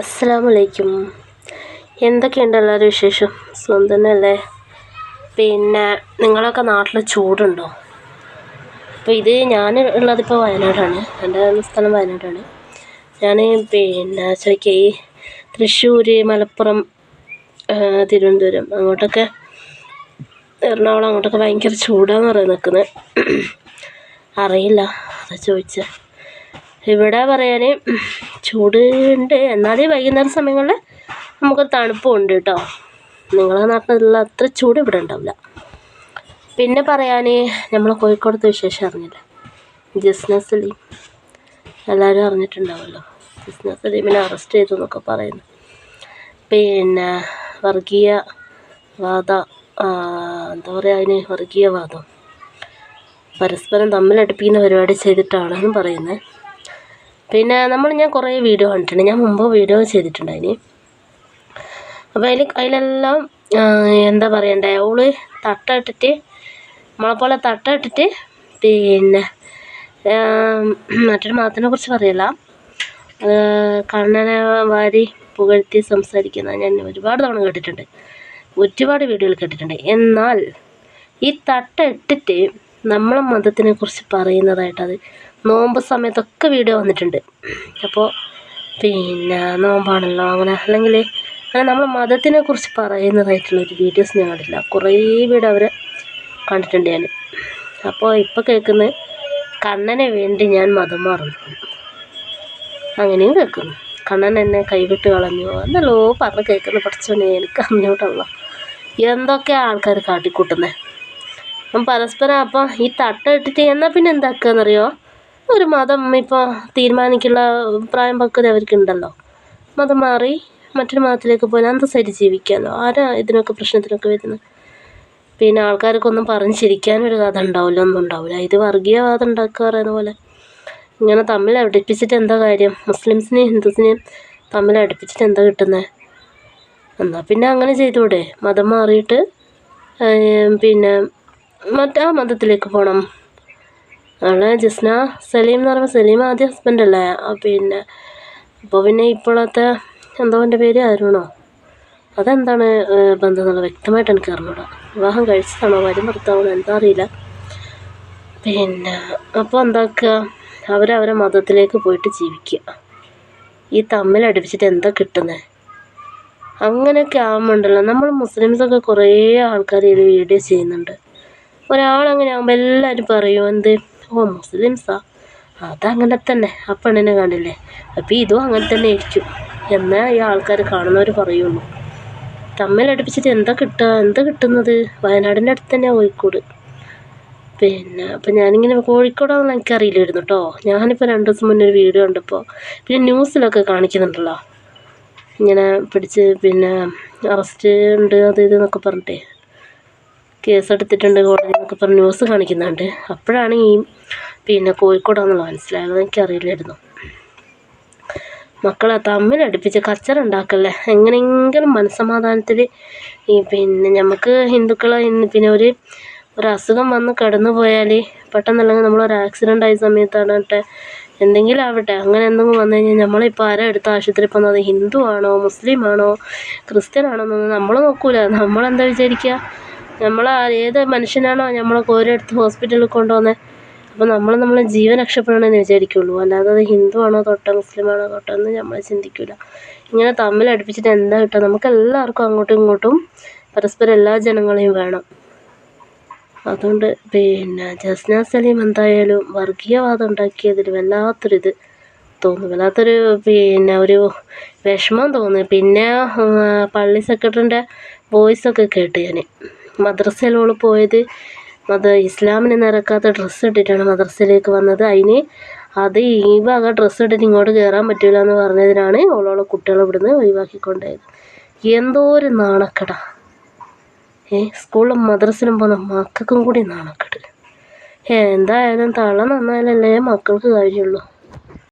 അസ്സാമലൈക്കും എന്തൊക്കെയുണ്ട് എല്ലാവരും വിശേഷം? സുഖം തന്നെയല്ലേ പിന്നെ നിങ്ങളൊക്കെ നാട്ടിൽ ചൂടുണ്ടോ? അപ്പോൾ ഇത് ഞാൻ ഉള്ളതിപ്പോൾ വയനാടാണ്. എന്റെ സ്ഥലം വയനാടാണ്. ഞാൻ പിന്നെ ചോദിക്കുക ഈ തൃശ്ശൂർ മലപ്പുറം തിരുവനന്തപുരം അങ്ങോട്ടൊക്കെ എറണാകുളം അങ്ങോട്ടൊക്കെ ഭയങ്കര ചൂടാന്ന് പറയുന്നത് നിൽക്കുന്നത് അറിയില്ല. അത് ചോദിച്ചത് ഇവിടെ പറയാൻ ചൂട് ഉണ്ട്. എന്നാലും വൈകുന്നേരം സമയങ്ങളിൽ നമുക്ക് തണുപ്പും ഉണ്ട് കേട്ടോ നിങ്ങളെ നാട്ടിലുള്ള അത്ര ചൂട് ഇവിടെ ഉണ്ടാവില്ല. പിന്നെ പറയാൻ നമ്മൾ കോഴിക്കോടത്തെ വിശേഷം അറിഞ്ഞില്ല? ജസ്ന സലീം എല്ലാവരും അറിഞ്ഞിട്ടുണ്ടാവുമല്ലോ ജസ്ന സലീമിനെ അറസ്റ്റ് ചെയ്തു എന്നൊക്കെ പറയുന്നു. പിന്നെ വർഗീയ വാദ എന്താ പറയുക അതിന് വർഗീയവാദം പരസ്പരം തമ്മിലടുപ്പിക്കുന്ന പരിപാടി ചെയ്തിട്ടാണെന്നും പറയുന്നത് പിന്നെ നമ്മൾ ഞാൻ കുറേ വീഡിയോ കണ്ടിട്ടുണ്ട്. ഞാൻ മുമ്പ് വീഡിയോ ചെയ്തിട്ടുണ്ട് അതിന് അപ്പോൾ അതിൽ അതിലെല്ലാം എന്താ പറയണ്ടേ ഓൾ തട്ടിട്ടിട്ട് നമ്മളെപ്പോലെ തട്ടിട്ടിട്ട് പിന്നെ മറ്റൊരു മതത്തിനെ കുറിച്ച് പറയല്ല. കണ്ണനെ വാരി പുകഴ്ത്തി സംസാരിക്കുന്ന ഞാൻ ഒരുപാട് തവണ കേട്ടിട്ടുണ്ട്. ഒരുപാട് വീഡിയോകൾ കേട്ടിട്ടുണ്ട്. എന്നാൽ ഈ തട്ട ഇട്ടിട്ട് നമ്മളെ മതത്തിനെ കുറിച്ച് പറയുന്നതായിട്ട് അത് നോമ്പ് സമയത്തൊക്കെ വീഡിയോ വന്നിട്ടുണ്ട്. അപ്പോൾ പിന്നെ നോമ്പാണല്ലോ അങ്ങനെ. അല്ലെങ്കിൽ അങ്ങനെ നമ്മൾ മതത്തിനെ കുറിച്ച് പറയുന്നതായിട്ടുള്ള ഒരു വീഡിയോസ് ഞാൻ കണ്ടില്ല കുറേ വീഡിയോ അവരെ കണ്ടിട്ടുണ്ട് ഞാൻ അപ്പോൾ ഇപ്പോൾ കേൾക്കുന്നത് കണ്ണനെ വേണ്ടി ഞാൻ മതം മാറുന്നു അങ്ങനെയും കേൾക്കുന്നു. കണ്ണൻ എന്നെ കൈവിട്ട് കളഞ്ഞു. എന്നല്ലോ പറഞ്ഞ് കേൾക്കുന്ന പഠിച്ചോനെ എനിക്ക് അങ്ങോട്ടുള്ള എന്തൊക്കെയാണ് ആൾക്കാർ കാട്ടിക്കൂട്ടുന്നത് പരസ്പരം അപ്പം ഈ തട്ട ഇട്ടിട്ട് എന്നാൽ പിന്നെ എന്താക്കുകയെന്നറിയോ ഒരു മതം ഇപ്പോൾ തീരുമാനിക്കുള്ള പ്രായം പക്വത അവർക്കുണ്ടല്ലോ. മതം മാറി മറ്റൊരു മതത്തിലേക്ക് പോയി അന്തസ്സായിട്ട് ജീവിക്കാമല്ലോ ആരാ ഇതിനൊക്കെ പ്രശ്നത്തിനൊക്കെ വരുന്നത്? പിന്നെ ആൾക്കാർക്കൊന്നും പറഞ്ഞ് ചിരിക്കാനൊരു കഥ ഉണ്ടാവില്ല ഒന്നും ഉണ്ടാവില്ല. ഇത് വർഗീയവാദം ഉണ്ടാക്കുക പറയുന്ന പോലെ. ഇങ്ങനെ തമ്മിൽ അടുപ്പിച്ചിട്ട് എന്താ കാര്യം? മുസ്ലിംസിനെയും ഹിന്ദുസിനെയും തമ്മിൽ അടുപ്പിച്ചിട്ട് എന്താ കിട്ടുന്നത് എന്നാൽ പിന്നെ അങ്ങനെ ചെയ്തുകൂടെ മതം മാറിയിട്ട് പിന്നെ മറ്റേ മതത്തിലേക്ക് പോകണം അവളെ ജസ്ന സലീം എന്ന് പറയുമ്പോൾ സലീം ആദ്യം ഹസ്ബൻഡല്ലേ പിന്നെ അപ്പോൾ പിന്നെ ഇപ്പോഴത്തെ എന്തോ എന്റെ പേര് അരുണോ? അതെന്താണ് ബന്ധം എന്നുള്ളത് വ്യക്തമായിട്ട് എനിക്ക് അറിഞ്ഞൂടാ. വിവാഹം കഴിച്ചതാണോ? വരും ഭർത്താവണോ എന്താ അറിയില്ല. പിന്നെ അപ്പോൾ എന്താക്കുക അവരവരെ മതത്തിലേക്ക് പോയിട്ട് ജീവിക്കുക ഈ തമ്മിൽ അടുപ്പിച്ചിട്ട് എന്താ കിട്ടുന്നത് അങ്ങനെയൊക്കെ ആകുമ്പോണ്ടല്ലോ നമ്മൾ മുസ്ലിംസൊക്കെ കുറേ ആൾക്കാർ ഈ വീഡിയോ ചെയ്യുന്നുണ്ട്. ഒരാളങ്ങനെ ആകുമ്പോൾ എല്ലാവരും പറയും എന്ത്? ഓ മുസ്ലിംസാ? അതങ്ങനെ തന്നെ. ആ പെണ്ണിനെ കണ്ടില്ലേ? അപ്പം ഇതും അങ്ങനെ തന്നെ ആയിരിക്കും. എന്നാൽ ഈ ആൾക്കാർ കാണുന്നവർ പറയുള്ളൂ. തമ്മിലടുപ്പിച്ചിട്ട് എന്താ കിട്ടുക എന്താ കിട്ടുന്നത്? വയനാടിന്റെ അടുത്ത് തന്നെ കോഴിക്കോട്. പിന്നെ അപ്പം ഞാനിങ്ങനെ കോഴിക്കോടാണെന്ന് എനിക്കറിയില്ലായിരുന്നു കേട്ടോ ഞാനിപ്പോൾ രണ്ട് ദിവസം മുന്നേ ഒരു വീഡിയോ കണ്ടപ്പോൾ പിന്നെ ന്യൂസിലൊക്കെ കാണിക്കുന്നുണ്ടല്ലോ. ഇങ്ങനെ പിടിച്ച് പിന്നെ അറസ്റ്റ് ഉണ്ട് അത് ഇത് എന്നൊക്കെ പറഞ്ഞിട്ടേ. കേസെടുത്തിട്ടുണ്ട് കോടതി എന്നൊക്കെ പറഞ്ഞ് ന്യൂസ് കാണിക്കുന്നുണ്ട്. അപ്പോഴാണ് ഈ പിന്നെ കോഴിക്കോടാണെന്നുള്ള മനസ്സിലായത്. എനിക്കറിയില്ലായിരുന്നു. മക്കളെ തമ്മിൽ തമ്മിലടുപ്പിച്ച് കച്ചറ ഉണ്ടാക്കല്ലേ? എങ്ങനെയെങ്കിലും മനസ്സമാധാനത്തിൽ ഈ പിന്നെ നമുക്ക് ഹിന്ദുക്കളെ പിന്നെ ഒരു ഒരു അസുഖം വന്ന് കിടന്നു പോയാൽ പെട്ടെന്നല്ലെങ്കിൽ നമ്മളൊരു ആക്സിഡന്റ് ആയ സമയത്താണട്ടെ എന്തെങ്കിലും ആവട്ടെ. അങ്ങനെ എന്തെങ്കിലും വന്നു കഴിഞ്ഞാൽ നമ്മളിപ്പോൾ ആരാ എടുത്ത ആശുപത്രി പോകുന്നത്? ഹിന്ദു ആണോ? മുസ്ലിം ആണോ? ക്രിസ്ത്യൻ ആണോ? എന്നൊന്നും നമ്മൾ നോക്കൂല. നമ്മളെന്താ വിചാരിക്കുക നമ്മൾ ഏത് മനുഷ്യനാണോ നമ്മളൊക്കെ കോരിയെടുത്ത് ഹോസ്പിറ്റലിൽ കൊണ്ടുപോകുന്നത് അപ്പോൾ നമ്മൾ നമ്മളെ ജീവൻ രക്ഷപ്പെടണമെന്ന് വിചാരിക്കുള്ളൂ. അല്ലാതെ അത് ഹിന്ദു ആണോ തൊട്ടോ മുസ്ലിമാണോ തൊട്ടോ എന്ന് നമ്മൾ ചിന്തിക്കില്ല ഇങ്ങനെ തമ്മിൽ അടുപ്പിച്ചിട്ട് എന്താ കിട്ടുക? നമുക്ക് എല്ലാവർക്കും അങ്ങോട്ടും ഇങ്ങോട്ടും പരസ്പരം എല്ലാ ജനങ്ങളെയും വേണം. അതുകൊണ്ട് പിന്നെ ജസ്ന സലീം എന്തായാലും വർഗീയവാദം ഉണ്ടാക്കിയതിൽ വല്ലാത്തൊരിത് തോന്നുന്നു വല്ലാത്തൊരു പിന്നെ ഒരു വിഷമം തോന്നി. പിന്നെ പള്ളി സെക്രട്ടറിന്റെ വോയിസൊക്കെ കേട്ട് ഞാൻ മദ്രസയിൽ പോയത്. അത് ഇസ്ലാമിനെ നിരക്കാത്ത ഡ്രസ്സ് ഇട്ടിട്ടാണ് മദ്രസയിലേക്ക് വന്നത്. അതിന് അത് ഈ വക ഡ്രസ്സ് ഇട്ടിട്ട് ഇങ്ങോട്ട് കയറാൻ പറ്റില്ല എന്ന് പറഞ്ഞതിനാണ് ഓളോളെ കുട്ടികളെ ഇവിടുന്ന് ഒഴിവാക്കിക്കൊണ്ടത് എന്തോ ഒരു നാണക്കട. ഏ സ്കൂളിലും മദ്രസിലും പോകുന്ന മക്കൾക്കും കൂടി നാണക്കെട്. എന്തായാലും തള്ള നന്നായാലല്ലേ മക്കൾക്ക് കാര്യമുള്ളൂ.